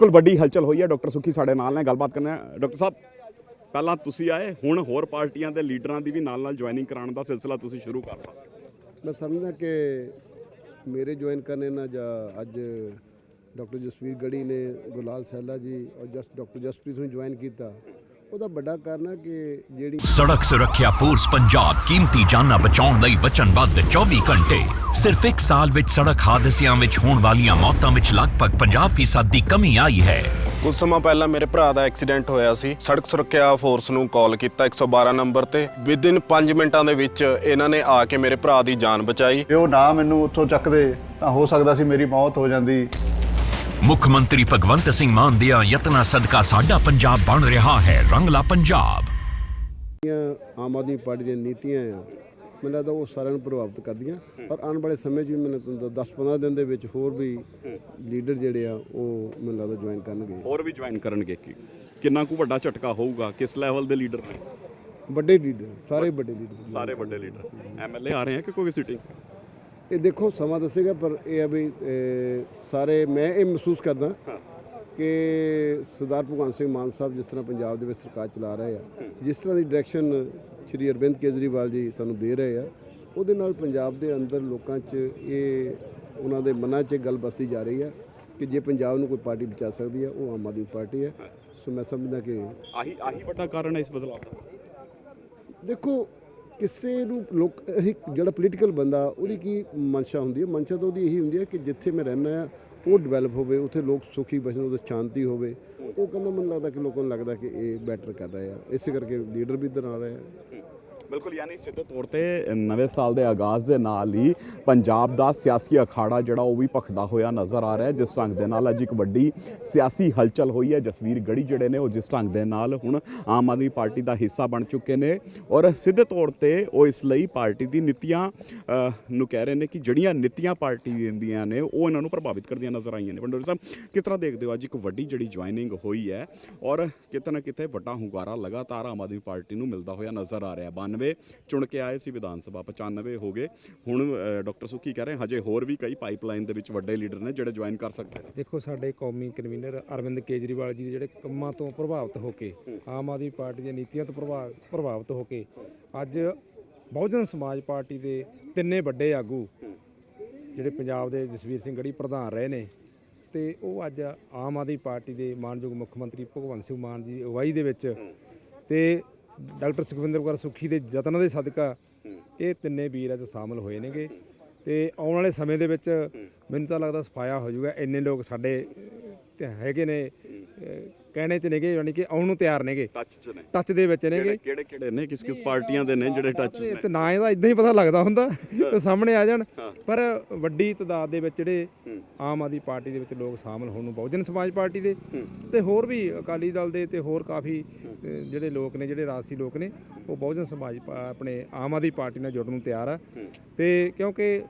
ਬਿਲਕੁਲ ਵੱਡੀ ਹਲਚਲ ਹੋਈ ਹੈ। ਡਾਕਟਰ ਸੁਖੀ ਸਾਡੇ ਨਾਲ ਨੇ, ਗੱਲਬਾਤ ਕਰਨਾ ਹੈ ਡਾਕਟਰ ਸਾਹਿਬ, ਪਹਿਲਾਂ ਤੁਸੀਂ ਆਏ, ਹੁਣ ਹੋਰ ਪਾਰਟੀਆਂ ਦੇ ਲੀਡਰਾਂ ਦੀ ਵੀ ਨਾਲ ਨਾਲ ਜੁਆਇਨਿੰਗ ਕਰਾਉਣ ਦਾ ਸਿਲਸਿਲਾ ਤੁਸੀਂ ਸ਼ੁਰੂ ਕਰਤਾ ਮੈਂ ਸਮਝਦਾ ਕਿ ਮੇਰੇ ਜੁਆਇਨ ਕਰਨੇ ਨਾਲ ਜਾਂ ਅੱਜ ਡਾਕਟਰ ਜਸਵੀਰ ਗੜੀ ਨੇ, ਗੁਲਾਲ ਸੈਲਾ ਜੀ ਔਰ ਜਸ, ਡਾਕਟਰ ਜਸਪ੍ਰੀਤ ਨੂੰ ਜੁਆਇਨ ਕੀਤਾ। ਉਹਦਾ ਵੱਡਾ ਕਾਰਨ ਹੈ ਕਿ ਜਿਹੜੀ ਸੜਕ ਸੁਰੱਖਿਆ ਫੋਰਸ ਪੰਜਾਬ ਕੀਮਤੀ ਜਾਨਾਂ ਬਚਾਉਣ ਲਈ ਵਚਨਬੱਧ 24 ਘੰਟੇ। ਸਿਰਫ ਇੱਕ ਸਾਲ ਵਿੱਚ ਸੜਕ ਹਾਦਸਿਆਂ ਵਿੱਚ ਹੋਣ ਵਾਲੀਆਂ ਮੌਤਾਂ ਵਿੱਚ ਲਗਭਗ 50% ਦੀ ਕਮੀ ਆਈ ਹੈ। ਕੁਝ ਸਮਾਂ ਪਹਿਲਾਂ ਮੇਰੇ ਭਰਾ ਦਾ ਐਕਸੀਡੈਂਟ ਹੋਇਆ ਸੀ। ਸੜਕ ਸੁਰੱਖਿਆ ਫੋਰਸ ਨੂੰ ਕਾਲ ਕੀਤਾ 112 ਨੰਬਰ ਤੇ। ਵਿਦਿਨ 5 ਮਿੰਟਾਂ ਦੇ ਵਿੱਚ ਇਹਨਾਂ ਨੇ ਆ ਕੇ ਮੇਰੇ ਭਰਾ ਦੀ ਜਾਨ ਬਚਾਈ। ਉਹ ਨਾ ਮੈਨੂੰ ਉੱਥੋਂ ਚੱਕਦੇ ਤਾਂ ਹੋ ਸਕਦਾ ਸੀ ਮੇਰੀ ਮੌਤ ਹੋ ਜਾਂਦੀ। ਮੁੱਖ ਮੰਤਰੀ ਭਗਵੰਤ ਸਿੰਘ ਮਾਨ ਦੇ ਯਤਨਾਂ ਸਦਕਾ ਸਾਡਾ ਪੰਜਾਬ ਬਣ ਰਿਹਾ ਹੈ ਰੰਗਲਾ ਪੰਜਾਬ। ਆਮ ਆਦਮੀ ਪਾਰਟੀ ਦੀਆਂ ਨੀਤੀਆਂ ਆ ਮੈਨੂੰ ਲੱਗਦਾ ਉਹ ਸਾਰਿਆਂ ਨੂੰ ਪ੍ਰਭਾਵਿਤ ਕਰਦੀਆਂ। ਪਰ ਆਉਣ ਵਾਲੇ ਸਮੇਂ 'ਚ ਵੀ ਮੈਨੂੰ 10-15 ਦਿਨ ਦੇ ਵਿੱਚ ਹੋਰ ਵੀ ਲੀਡਰ ਜਿਹੜੇ ਆ ਉਹ ਮੈਨੂੰ ਲੱਗਦਾ ਜੁਆਇਨ ਕਰਨਗੇ। ਹੋਰ ਵੀ ਜੁਆਇਨ ਕਰਨਗੇ ਕਿ- ਕਿੰਨਾ ਕੁ ਵੱਡਾ ਝਟਕਾ ਹੋਊਗਾ ਕਿਸ ਲੈਵਲ ਦੇ ਲੀਡਰ ਨੇ? ਵੱਡੇ ਲੀਡਰ ਸਾਰੇ ਵੱਡੇ ਲੀਡਰ। ਸਾਰੇ ਵੱਡੇ ਲੀਡਰ। ਐਮਐਲਏ ਆ ਰਹੇ ਹੈ ਕਿ ਕੋਈ ਸਿਟਿੰਗ ਇਹ ਦੇਖੋ ਸਮਾਂ ਦੱਸੇਗਾ ਪਰ ਇਹ ਆ ਵੀ ਸਾਰੇ ਮੈਂ ਇਹ ਮਹਿਸੂਸ ਕਰਦਾ ਕਿ ਸਰਦਾਰ ਭਗਵੰਤ ਸਿੰਘ ਮਾਨ ਸਾਹਿਬ ਜਿਸ ਤਰ੍ਹਾਂ ਪੰਜਾਬ ਦੇ ਵਿੱਚ ਸਰਕਾਰ ਚਲਾ ਰਹੇ ਆ ਜਿਸ ਤਰ੍ਹਾਂ ਦੀ ਡਾਇਰੈਕਸ਼ਨ ਸ਼੍ਰੀ ਅਰਵਿੰਦ ਕੇਜਰੀਵਾਲ ਜੀ ਸਾਨੂੰ ਦੇ ਰਹੇ ਆ ਉਹਦੇ ਨਾਲ ਪੰਜਾਬ ਦੇ ਅੰਦਰ ਲੋਕਾਂ 'ਚ ਇਹ ਉਹਨਾਂ ਦੇ ਮਨਾਂ 'ਚ ਗੱਲ ਬਸਦੀ ਜਾ ਰਹੀ ਆ ਕਿ ਜੇ ਪੰਜਾਬ ਨੂੰ ਕੋਈ ਪਾਰਟੀ ਬਚਾ ਸਕਦੀ ਆ ਉਹ ਆਮ ਆਦਮੀ ਪਾਰਟੀ ਹੈ ਸੋ ਮੈਂ ਸਮਝਦਾ ਕਿ ਆਹੀ ਆਹੀ ਵੱਡਾ ਕਾਰਨ ਹੈ ਇਸ ਬਦਲਾਅ ਦਾ। ਦੇਖੋ ਕਿਸੇ ਨੂੰ ਲੋਕ, ਅਸੀਂ ਜਿਹੜਾ ਪੋਲੀਟੀਕਲ ਬੰਦਾ, ਉਹਦੀ ਕੀ ਮਨਸ਼ਾ ਹੁੰਦੀ ਹੈ? ਮਨਸ਼ਾ ਤਾਂ ਉਹਦੀ ਇਹੀ ਹੁੰਦੀ ਹੈ ਕਿ ਜਿੱਥੇ ਮੈਂ ਰਹਿਣਾ ਆ, ਉਹ ਡਿਵੈਲਪ ਹੋਵੇ, ਉੱਥੇ ਲੋਕ ਸੁਖੀ ਬਸਣ ਉਹਦੇ ਸ਼ਾਂਤੀ ਹੋਵੇ। ਉਹ ਕਹਿੰਦਾ ਮੈਨੂੰ ਲੱਗਦਾ ਕਿ ਲੋਕਾਂ ਨੂੰ ਲੱਗਦਾ ਕਿ ਇਹ ਬੈਟਰ ਕਰ ਰਹੇ ਆ। ਇਸੇ ਕਰਕੇ ਲੀਡਰ ਵੀ ਇੱਧਰ ਆ ਰਹੇ ਆ। ਬਿਲਕੁਲ, ਯਾਨੀ ਸਿੱਧੇ ਤੌਰ ਤੇ ਨਵੇਂ ਸਾਲ ਦੇ ਆਗਾਜ਼ ਦੇ ਨਾਲ ਹੀ ਪੰਜਾਬ ਦਾ ਸਿਆਸੀ ਅਖਾੜਾ ਜਿਹੜਾ ਉਹ ਵੀ ਭਖਦਾ ਹੋਇਆ ਨਜ਼ਰ ਆ ਰਿਹਾ ਹੈ। ਜਿਸ ਢੰਗ ਦੇ ਨਾਲ ਅੱਜ ਇੱਕ ਵੱਡੀ ਸਿਆਸੀ ਹਲਚਲ ਹੋਈ ਹੈ। ਜਸਵੀਰ ਗੜੀ ਜਿਹੜੇ ਨੇ, ਉਹ ਜਿਸ ਢੰਗ ਦੇ ਨਾਲ ਹੁਣ ਆਮ ਆਦਮੀ ਪਾਰਟੀ ਦਾ ਹਿੱਸਾ ਬਣ ਚੁੱਕੇ ਨੇ ਔਰ ਸਿੱਧੇ ਤੌਰ ਤੇ ਉਹ ਇਸ ਲਈ ਪਾਰਟੀ ਦੀ ਨੀਤੀਆਂ ਨੂੰ ਕਹਿ ਰਹੇ ਨੇ ਕਿ ਜਿਹੜੀਆਂ ਨੀਤੀਆਂ ਪਾਰਟੀ ਦਿੰਦੀਆਂ ਨੇ, ਉਹ ਇਹਨਾਂ ਨੂੰ ਪ੍ਰਭਾਵਿਤ ਕਰਦੀਆਂ ਨਜ਼ਰ ਆਈਆਂ ਨੇ। ਪੰਡੋਰੀ ਸਾਹਿਬ, ਕਿਸ ਤਰ੍ਹਾਂ ਦੇਖਦੇ ਹੋ ਅੱਜ ਇੱਕ ਵੱਡੀ ਜਿਹੜੀ ਜੁਆਇਨਿੰਗ ਹੋਈ ਹੈ ਔਰ ਕਿਤੇ ਨਾ ਕਿਤੇ ਵੱਡਾ ਹੁੰਗਾਰਾ ਲਗਾਤਾਰ ਆਮ ਆਦਮੀ ਪਾਰਟੀ ਨੂੰ ਮਿਲਦਾ ਹੋਇਆ ਨਜ਼ਰ ਆ ਰਿਹਾ 92 ਚੁਣ ਕੇ ਆਏ ਸੀ ਵਿਧਾਨ ਸਭਾ 95 ਹੋ ਗਏ। ਹੁਣ ਡਾਕਟਰ ਸੁੱਕੀ ਕਹਿ ਰਹੇ? ਹਜੇ ਹੋਰ ਵੀ ਕਈ ਪਾਈਪਲਾਈਨ ਦੇ ਵਿੱਚ ਵੱਡੇ ਲੀਡਰ ਨੇ ਜਿਹੜੇ ਜੁਆਇਨ ਕਰ ਸਕਦੇ ਨੇ। ਦੇਖੋ, ਸਾਡੇ ਕੌਮੀ ਕਨਵੀਨਰ ਅਰਵਿੰਦ ਕੇਜਰੀਵਾਲ ਜੀ ਦੇ ਜਿਹੜੇ ਕੰਮਾਂ ਤੋਂ ਪ੍ਰਭਾਵਿਤ ਹੋ ਕੇ, ਆਮ ਆਦਮੀ ਪਾਰਟੀ ਦੀਆਂ ਨੀਤੀਆਂ ਤੋਂ ਪ੍ਰਭਾਵ ਪ੍ਰਭਾਵਿਤ ਹੋ ਕੇ, ਅੱਜ ਬਹੁਜਨ ਸਮਾਜ ਪਾਰਟੀ ਦੇ ਤਿੰਨੇ ਵੱਡੇ ਆਗੂ ਜਿਹੜੇ ਪੰਜਾਬ ਦੇ ਜਸਵੀਰ ਸਿੰਘ ਗੜੀ ਪ੍ਰਧਾਨ ਰਹੇ ਨੇ ਤੇ ਉਹ ਅੱਜ ਆਮ ਆਦਮੀ ਪਾਰਟੀ ਦੇ ਮਾਨਯੋਗ ਮੁੱਖ ਮੰਤਰੀ ਭਗਵੰਤ ਸਿੰਘ ਮਾਨ ਜੀ ਦੀ ਅਗਵਾਈ ਦੇ ਵਿੱਚ ਤੇ ਡਾਕਟਰ ਸੁਖਵਿੰਦਰ ਕੌਰ ਸੁੱਖੀ ਦੇ ਯਤਨਾਂ ਦੇ ਸਦਕਾ ਇਹ ਤਿੰਨੇ ਵੀਰ ਅੱਜ ਸ਼ਾਮਲ ਹੋਏ ਨੇਗੇ। ਤੇ ਆਉਣ ਵਾਲੇ ਸਮੇਂ ਦੇ ਵਿੱਚ ਮੈਨੂੰ ਤਾਂ ਲੱਗਦਾ ਸਫਾਇਆ ਹੋ ਜਾਊਗਾ। ਇੰਨੇ ਲੋਕ ਸਾਡੇ ਤੇ ਹੈਗੇ ਨੇ। ਕਹਿਣੇ ਚ ਨੇਗੇ ਯਾਨੀ ਕਿ ਆਉਣ ਨੂੰ ਤਿਆਰ ਨੇਗੇ। ਟੱਚ 'ਚ ਨੇ। ਟੱਚ ਦੇ ਵਿੱਚ ਨੇਗੇ। ਕਿਹੜੇ ਕਿਹੜੇ ਨੇ? ਕਿਸ ਕਿਸ ਪਾਰਟੀਆਂ ਦੇ ਨੇ ਜਿਹੜੇ ਟੱਚ ਨੇ ਤੇ ਨਾ? ਇਹਦਾ ਇਦਾਂ ਹੀ ਪਤਾ ਲੱਗਦਾ ਹੁੰਦਾ। ਤੇ ਸਾਹਮਣੇ ਆ ਜਾਣ। ਪਰ ਵੱਡੀ ਤਦਾਦ ਦੇ ਵਿੱਚ ਜਿਹੜੇ ਆਮ ਆਦਮੀ ਪਾਰਟੀ ਦੇ ਵਿੱਚ ਲੋਕ ਸ਼ਾਮਲ ਹੋਣ ਨੂੰ ਬਹੁਜਨ ਸਮਾਜ ਪਾਰਟੀ ਦੇ ਤੇ ਹੋਰ ਵੀ ਅਕਾਲੀ ਦਲ ਦੇ ਤੇ ਹੋਰ ਕਾਫੀ ਜਿਹੜੇ ਲੋਕ ਨੇ ਜਿਹੜੇ ਰਾਜਸੀ ਲੋਕ ਨੇ ਉਹ ਬਹੁਜਨ ਸਮਾਜ ਆਪਣੇ ਆਮ ਆਦਮੀ ਪਾਰਟੀ ਨਾਲ ਜੁੜਨ ਨੂੰ ਤਿਆਰ ਆ। ਤੇ ਕਿਉਂਕਿ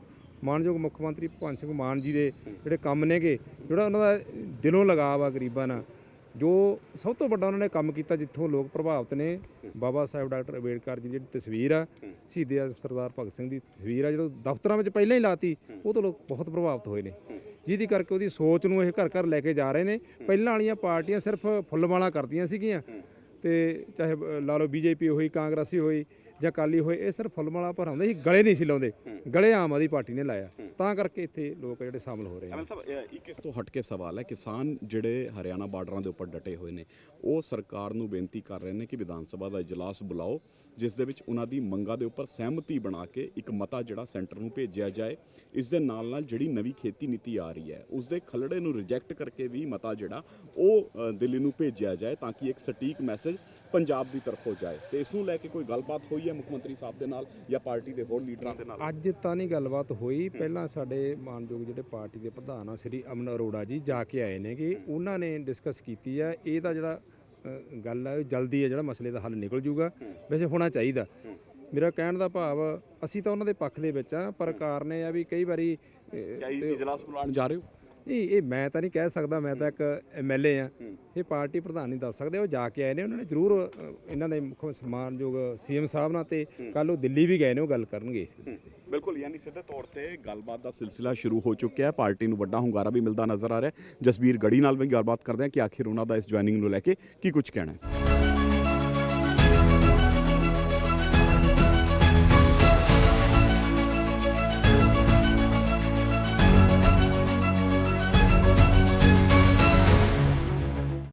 ਮਾਨਯੋਗ ਮੁੱਖ ਮੰਤਰੀ ਭਗਵੰਤ ਸਿੰਘ ਮਾਨ ਜੀ ਦੇ ਜਿਹੜੇ ਕੰਮ ਨੇਗੇ ਜਿਹੜਾ ਉਹਨਾਂ ਦਾ ਦਿਲੋਂ ਲਗਾਵ ਆ ਗਰੀਬਾਂ ਨਾਲ ਜੋ ਸਭ ਤੋਂ ਵੱਡਾ ਉਹਨਾਂ ਨੇ ਕੰਮ ਕੀਤਾ ਜਿੱਥੋਂ ਲੋਕ ਪ੍ਰਭਾਵਿਤ ਨੇ, ਬਾਬਾ ਸਾਹਿਬ ਡਾਕਟਰ ਅੰਬੇਡਕਰ ਜੀ ਦੀ ਜਿਹੜੀ ਤਸਵੀਰ ਆ, ਸ਼ਹੀਦ ਆ ਸਰਦਾਰ ਭਗਤ ਸਿੰਘ ਦੀ ਤਸਵੀਰ ਆ, ਜਦੋਂ ਦਫ਼ਤਰਾਂ ਵਿੱਚ ਪਹਿਲਾਂ ਹੀ ਲਾਤੀ, ਉਹ ਤੋਂ ਲੋਕ ਬਹੁਤ ਪ੍ਰਭਾਵਿਤ ਹੋਏ ਨੇ। ਜਿਹਦੀ ਕਰਕੇ ਉਹਦੀ ਸੋਚ ਨੂੰ ਇਹ ਘਰ ਘਰ ਲੈ ਕੇ ਜਾ ਰਹੇ ਨੇ। ਪਹਿਲਾਂ ਵਾਲੀਆਂ ਪਾਰਟੀਆਂ ਸਿਰਫ ਫੁੱਲਮਾਲਾ ਕਰਦੀਆਂ ਸੀਗੀਆਂ ਤੇ ਚਾਹੇ ਲਾ ਲਓ ਬੀਜੇਪੀ ਹੋਈ, ਕਾਂਗਰਸੀ ਹੋਈ ਜਾਂ ਅਕਾਲੀ ਹੋਏ ਇਹ ਸਿਰਫ ਫੁੱਲਮਾਲਾ ਭਰਾਉਂਦੇ ਸੀ ਗਲੇ ਨਹੀਂ ਸੀ ਲਾਉਂਦੇ। ਗਲੇ ਆਮ ਆਦਮੀ ਪਾਰਟੀ ਨੇ ਲਾਇਆ। ਤਾਂ ਕਰਕੇ ਇੱਥੇ ਲੋਕ ਜਿਹੜੇ ਸ਼ਾਮਲ ਹੋ ਰਹੇ ਨੇ ਐਮਐਲ ਸਾਹਿਬ ਇੱਕ ਇਸ ਤੋਂ ਹਟ ਕੇ ਸਵਾਲ ਹੈ ਕਿਸਾਨ ਜਿਹੜੇ ਹਰਿਆਣਾ ਬਾਰਡਰਾਂ ਦੇ ਉੱਪਰ ਡਟੇ ਹੋਏ ਨੇ ਉਹ ਸਰਕਾਰ ਨੂੰ ਬੇਨਤੀ ਕਰ ਰਹੇ ਨੇ ਕਿ ਵਿਧਾਨ ਸਭਾ ਦਾ ਇਜਲਾਸ ਬੁਲਾਓ ਜਿਸ ਦੇ ਵਿੱਚ ਉਹਨਾਂ ਦੀ ਮੰਗਾਂ ਦੇ ਉੱਪਰ ਸਹਿਮਤੀ ਬਣਾ ਕੇ ਇੱਕ ਮਤਾ ਜਿਹੜਾ ਸੈਂਟਰ ਨੂੰ ਭੇਜਿਆ ਜਾਏ। ਇਸ ਦੇ ਨਾਲ ਨਾਲ ਜਿਹੜੀ ਨਵੀਂ ਖੇਤੀ ਨੀਤੀ ਆ ਰਹੀ ਹੈ ਉਸ ਦੇ ਖਲੜੇ ਨੂੰ ਰਿਜੈਕਟ ਕਰਕੇ ਵੀ ਮਤਾ ਜਿਹੜਾ ਉਹ ਦਿੱਲੀ ਨੂੰ ਭੇਜਿਆ ਜਾਏ ਤਾਂ ਕਿ ਇੱਕ ਸਟੀਕ ਮੈਸੇਜ ਪੰਜਾਬ ਦੀ ਤਰਫੋਂ ਜਾਏ। ਤੇ ਇਸ ਨੂੰ ਲੈ ਕੇ ਕੋਈ ਗੱਲਬਾਤ ਹੋਈ ਹੈ ਮੁੱਖ ਮੰਤਰੀ ਸਾਹਿਬ ਦੇ ਨਾਲ ਜਾਂ ਪਾਰਟੀ ਦੇ ਹੋਰ ਲੀਡਰਾਂ ਦੇ ਨਾਲ? ਅੱਜ ਤਾਂ ਨਹੀਂ ਗੱਲਬਾਤ ਹੋਈ। ਪਹਿਲਾਂ ਸਾਡੇ ਮਾਨਯੋਗ ਜਿਹੜੇ ਪਾਰਟੀ ਦੇ ਪ੍ਰਧਾਨ ਆ ਸ੍ਰੀ ਅਮਨ ਅਰੋੜਾ ਜੀ ਜਾ ਕੇ ਆਏ ਨੇ ਕਿ ਉਹਨਾਂ ਨੇ ਡਿਸਕਸ ਕੀਤੀ ਆ। ਇਹਦਾ ਜਿਹੜਾ ਅ, ਗੱਲ ਹੈ ਜਲਦੀ ਹੈ ਜਿਹੜਾ ਮਸਲੇ ਦਾ ਹੱਲ ਨਿਕਲ ਜੂਗਾ ਵੈਸੇ ਹੋਣਾ ਚਾਹੀਦਾ। ਮੇਰਾ ਕਹਿਣ ਦਾ ਭਾਵ ਅਸੀਂ ਤਾਂ ਉਹਨਾਂ ਦੇ ਪੱਖ ਦੇ ਵਿੱਚ ਆ ਪਰ ਕਾਰਨ ਇਹ ਆ ਵੀ ਕਈ ਵਾਰੀ ਇਹ ਇਜਲਾਸ ਬੁਲਾਉਣ ਜਾ ਰਹੇ ਹੋ? ਨਹੀਂ ਇਹ ਮੈਂ ਤਾਂ ਨਹੀਂ ਕਹਿ ਸਕਦਾ ਮੈਂ ਤਾਂ ਇੱਕ ਐਮਐਲਏ ਆ ਇਹ ਪਾਰਟੀ ਪ੍ਰਧਾਨ ਨਹੀਂ ਦੱਸ ਸਕਦੇ ਉਹ ਜਾ ਕੇ ਆਏ ਨੇ ਉਹਨਾਂ ਨੇ ਜ਼ਰੂਰ ਅ, ਇਹਨਾਂ ਦੇ ਮੁੱਖ ਸਨਮਾਨਯੋਗ ਸੀਐਮ ਸਾਹਿਬ ਨਾਲ ਤੇ ਕੱਲ ਉਹ ਦਿੱਲੀ ਵੀ ਗਏ ਨੇ ਉਹ ਗੱਲ ਕਰਨਗੇ ਇਸ ਚੀਜ਼ ਤੇ। ਬਿਲਕੁਲ ਯਾਨੀ ਸਿੱਧੇ ਤੌਰ ਤੇ ਗੱਲਬਾਤ ਦਾ ਸਿਲਸਿਲਾ ਸ਼ੁਰੂ ਹੋ ਚੁੱਕਿਆ ਹੈ। ਪਾਰਟੀ ਨੂੰ ਵੱਡਾ ਹੁੰਗਾਰਾ ਵੀ ਮਿਲਦਾ ਨਜ਼ਰ ਆ ਰਿਹਾ ਹੈ। ਜਸਬੀਰ ਗੜੀ ਨਾਲ ਵੀ ਗੱਲਬਾਤ ਕਰਦੇ ਹਾਂ ਕਿ ਆਖਿਰ ਉਹਨਾਂ ਦਾ ਇਸ ਜੁਆਇਨਿੰਗ ਨੂੰ ਲੈ ਕੇ ਕੀ ਕੁਝ ਕਹਿਣਾ ਹੈ।